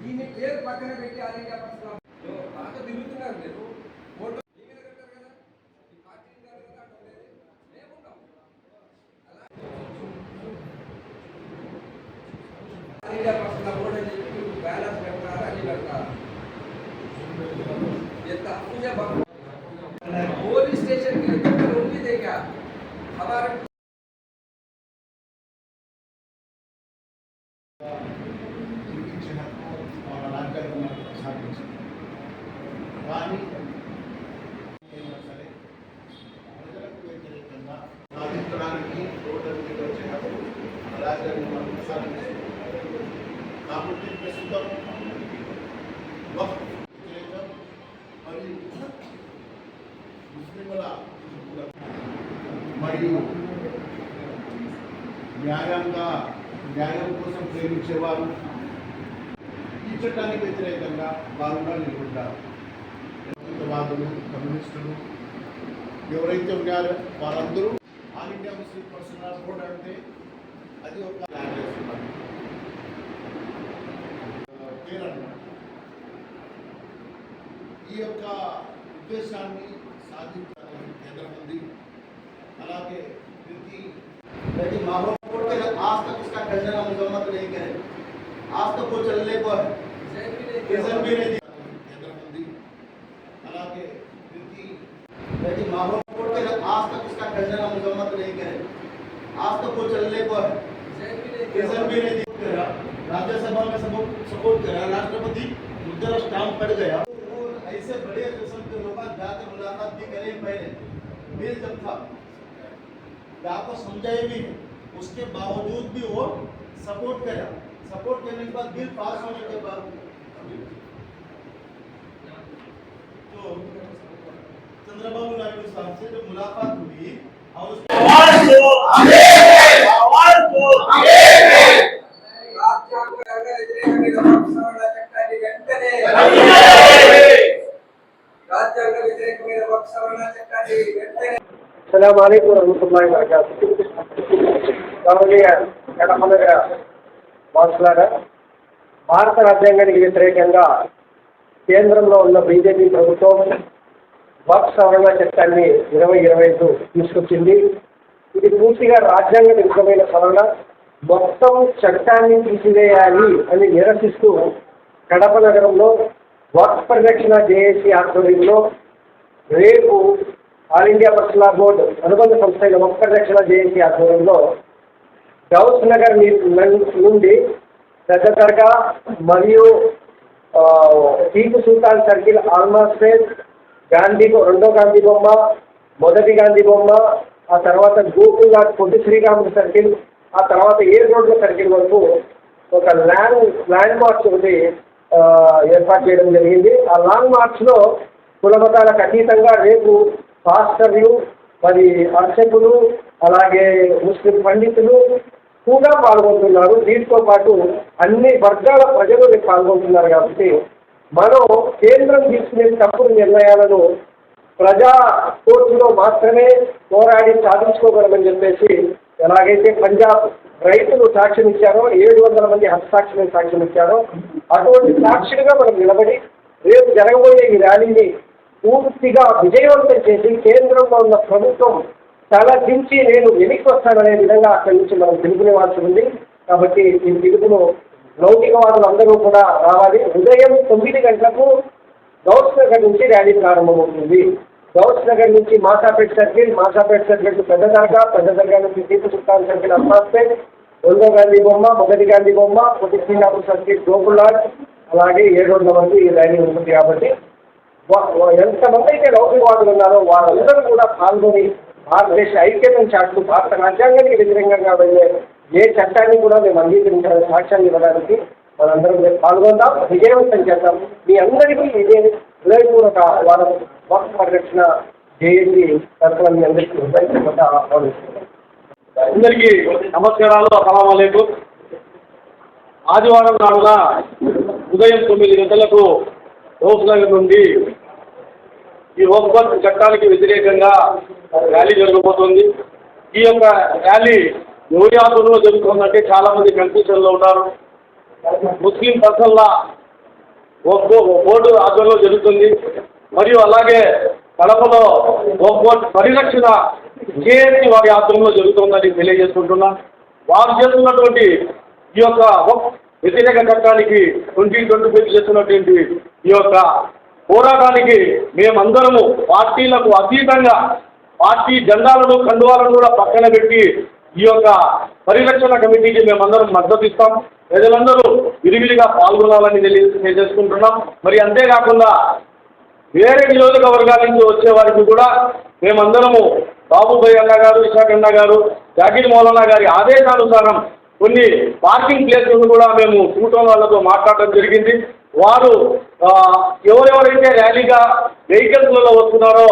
దీన్ని పేరు పక్కన పెట్టి ఆల్ పర్సనల్ బాగా తిరుగుతున్నారు మీరు ఓటు మీ మీద కట్టారు కదా ఈ పార్టీ కదా ఉండేది లేకుండా అలా ఆల్ ఇండియా పర్సనల్ ఓట్ అని చెప్పి బ్యాలెన్స్ పెడతారా అని పెడతారా ఎంత అప్పుడే బాగుంటుంది చూపించిన మన రాజ్యాంగం సాధించింది కానీ సరే ప్రజలకు వ్యతిరేకంగా సాధించడానికి రోడ్డు వచ్చినప్పుడు రాజ్యాంగం మనం కాబట్టి ప్రస్తుతం వ్యతిరేకం మరియు ముస్లింల మరియు న్యాయంగా న్యాయం కోసం ప్రేమించేవారు. ఈ చట్టానికి వ్యతిరేకంగా వారు కూడా నిలబడ్డారు. కమ్యూనిస్టులు ఎవరైతే ఉన్నారో వారందరూ all India Muslim personal board అంటే అది ఒక పేరు అన్నమాట ఈ యొక్క ఉద్దేశాన్ని సాధించాలని కేంద్రం ఉంది. అలాగే ప్రతి ప్రతి మహోత్సవ ఆస్తకు आज तक वो चलने को है रीजन भी नहीं दिया కేంద్రం ఉంది అలాగే ప్రతి लेकिन माहौल कोर्ट के आज तक उसका खंडन और मजम्मत नहीं करे आज तक वो चलने को है रीजन भी नहीं दिया राज्यसभा में सब सपोर्ट करा राष्ट्रपति मुद्दा स्टाम्प पड़ गया वो ऐसे बड़े किस्म के लोग जाकर मुलाकात भी करें पहले बिल जब था आपको समझाए भी है उसके बावजूद भी वो सपोर्ट करा सपोर्ट करने के बाद बिल पास होने के बाद। तो चंद्रबाबू नायडू साहब से जब मुलाकात हुई और उसके आवाज़ दो వారసులారా భారత రాజ్యాంగానికి వ్యతిరేకంగా కేంద్రంలో ఉన్న బీజేపీ ప్రభుత్వం వర్క్ సవరణ చట్టాన్ని ఇరవై ఇరవై ఐదు తీసుకొచ్చింది. ఇది పూర్తిగా రాజ్యాంగ విధమైన సవరణ. మొత్తం చట్టాన్ని తీసివేయాలి అని నిరసిస్తూ కడప నగరంలో వర్క్ పరిరక్షణ జేఏసీ ఆధ్వర్యంలో రేపు ఆల్ ఇండియా బస్లా బోర్డు అనుబంధ సంస్థ వర్క్ పరిరక్షణ జేఏసీ ఆధ్వర్యంలో గౌస్ నగర్ ని- నుండి పెద్ద దర్గా మరియు టీపు సుల్తాన్ సర్కిల్ ఆల్మాస్పేట్ గాంధీ రెండో గాంధీ బొమ్మ మొదటి గాంధీ బొమ్మ ఆ తర్వాత గోకుల్నాథ్ పొట్టి శ్రీరాములు సర్కిల్ ఆ తర్వాత ఏ రోడ్ల సర్కిల్ వరకు ఒక ల్యాండ్ ల్యాండ్ మార్చ్ ఒకటి ఏర్పాటు చేయడం జరిగింది. ఆ లాంగ్ మార్చ్లో కులమతాలకు అతీతంగా రేపు పాస్టర్లు మరి అర్చకులు అలాగే ముస్లిం పండితులు కూడా పాల్గొంటున్నారు. దీంతో పాటు అన్ని వర్గాల ప్రజలు పాల్గొంటున్నారు కాబట్టి మనం కేంద్రం తీసుకునే తప్పుడు నిర్ణయాలను ప్రజా కోర్టులో మాత్రమే పోరాడి సాధించుకోగలమని చెప్పేసి ఎలాగైతే పంజాబ్ రైతులు సాక్ష్యం ఇచ్చారో ఏడు వందల మంది హస్తసాక్షులు సాక్ష్యం ఇచ్చారో అటువంటి సాక్షులుగా మనం నిలబడి రేపు జరగబోయే ఈ ర్యాలీని పూర్తిగా విజయవంతం చేసి కేంద్రంలో ఉన్న ప్రభుత్వం తల నేను వెనక్కి వస్తాననే విధంగా అక్కడి నుంచి మనం పిలుపునివ్వాల్సి ఉంది. కాబట్టి ఈ పిలుపును లౌకికవాదులు అందరూ కూడా రావాలి. ఉదయం తొమ్మిది గంటలకు గౌస్ నగర్ నుంచి ర్యాలీ ప్రారంభమవుతుంది. గౌస్ నగర్ నుంచి మాసాపేట్ సర్కిల్ మాసాపేట్ సర్కిల్ పెద్ద దర్గా పెద్ద దర్గా నుంచి దీప సుల్తాన్ సర్కిల్ అమ్మాస్పేట్ రెండో గాంధీ బొమ్మ మొదటి గాంధీ బొమ్మ ఒకటి శ్రీరాములు సర్కిల్ గోకులాడ్ అలాగే ఏడు వందల మంది ఈ ర్యాలీ ఉంటుంది కాబట్టి. ఎంతమంది అయితే లౌకికవాదులు ఉన్నారో వారందరూ కూడా పాల్గొని భారతదేశ ఐక్యతను చాటుతూ భారత రాజ్యాంగానికి వ్యతిరేకంగా వెళ్ళే ఏ చట్టాన్ని కూడా మేము అంగీకరించాలని సాక్ష్యాన్ని ఇవ్వడానికి మనందరం పాల్గొందాం విజయవంతం చేద్దాం. మీ అందరికీ ఇదే హృదయపూర్వక వారం వక్ఫ్ పరిరక్షణ జయంతి తరఫున మీ అందరికీ హృదయపూర్వక ఆహ్వానిస్తున్నాం అందరికీ నమస్కారాలు అసలాంకం ఆదివారం నాడున ఉదయం తొమ్మిది గంటలకు రోజ్నగర్ నుండి ఈ హోంవర్క్ చట్టానికి వ్యతిరేకంగా ర్యాలీ జరగబోతోంది. ఈ యొక్క ర్యాలీ ఎవరి ఆధ్వర్యంలో జరుగుతుందంటే చాలా మంది కన్ఫ్యూజన్లో ఉన్నారు. ముస్లిం పర్సన్ల బోర్డు ఆధ్వర్యంలో జరుగుతుంది. మరియు అలాగే కడపలో బోర్డు పరిరక్షణ జేఏసీ వారి ఆధ్వర్యంలో జరుగుతుందని తెలియజేసుకుంటున్నా. వారు చేస్తున్నటువంటి ఈ యొక్క వ్యతిరేక చట్టానికి ట్వంటీ ట్వంటీ ఫైవ్ చేస్తున్నటువంటి ఈ యొక్క పోరాటానికి మేమందరము పార్టీలకు అతీతంగా పార్టీ జెండాలను కండువాలను కూడా పక్కన పెట్టి ఈ యొక్క పరిరక్షణ కమిటీకి మేమందరం మద్దతు ఇస్తాం. ప్రజలందరూ విరివిరిగా పాల్గొనాలని తెలియజేసుకుంటున్నాం. మరి అంతేకాకుండా వేరే నియోజకవర్గాల నుంచి వచ్చే వారికి కూడా మేమందరము బాబుభాయ్ అన్న గారు విశాఖ అన్న గారు జాకిర్ మౌలానా గారి ఆదేశానుసారం కొన్ని పార్కింగ్ ప్లేసులను కూడా మేము కూటమి వాళ్ళతో మాట్లాడడం జరిగింది. వారు ఎవరెవరైతే ర్యాలీగా వెహికల్స్లలో వస్తున్నారో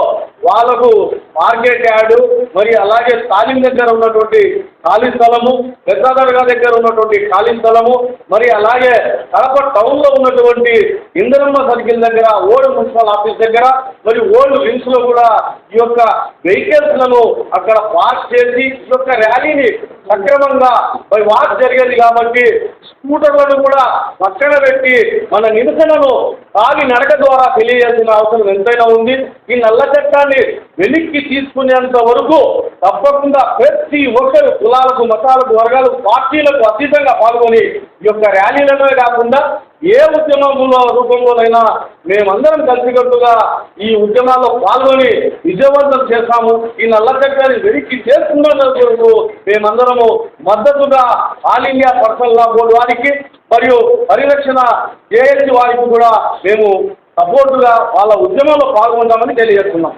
వాళ్ళకు మార్కెట్ యార్డు మరి అలాగే తాలిం దగ్గర ఉన్నటువంటి ఖాళీ స్థలము పెద్దదర్గా దగ్గర ఉన్నటువంటి ఖాళీ స్థలము మరి అలాగే కడప టౌన్లో ఉన్నటువంటి ఇంద్రమ్మ సర్కిల్ దగ్గర ఓల్డ్ మున్సిపల్ ఆఫీస్ దగ్గర మరి ఓల్డ్ వింగ్స్లో కూడా ఈ యొక్క వెహికల్స్లను అక్కడ పార్క్ చేసి ఈ యొక్క ర్యాలీని సక్రమంగా మరి వాక్ జరిగేది కాబట్టి స్కూటర్లను కూడా పక్కన పెట్టి మన నిరసనను తాగి నడక ద్వారా తెలియజేసిన అవసరం ఎంతైనా ఉంది. ఈ నల్ల చట్టాన్ని వెనక్కి తీసుకునేంత వరకు తప్పకుండా ప్రతి ఒక్కరు కులాలకు మతాలకు వర్గాలకు పార్టీలకు అతీతంగా పాల్గొని ఈ యొక్క ర్యాలీలలో కాకుండా ఏ ఉద్యమంలో రూపంలోనైనా మేమందరం కలిసికట్టుగా ఈ ఉద్యమాల్లో పాల్గొని విజయవంతం చేస్తాము. ఈ నల్ల చక్రాన్ని వెనక్కి చేసుకున్నందుకు మేమందరము మద్దతుగా all India personal law board వారికి మరియు పరిరక్షణ జేఏసీ వారికి కూడా మేము సపోర్టుగా వాళ్ళ ఉద్యమంలో పాల్గొంటామని తెలియజేస్తున్నాం.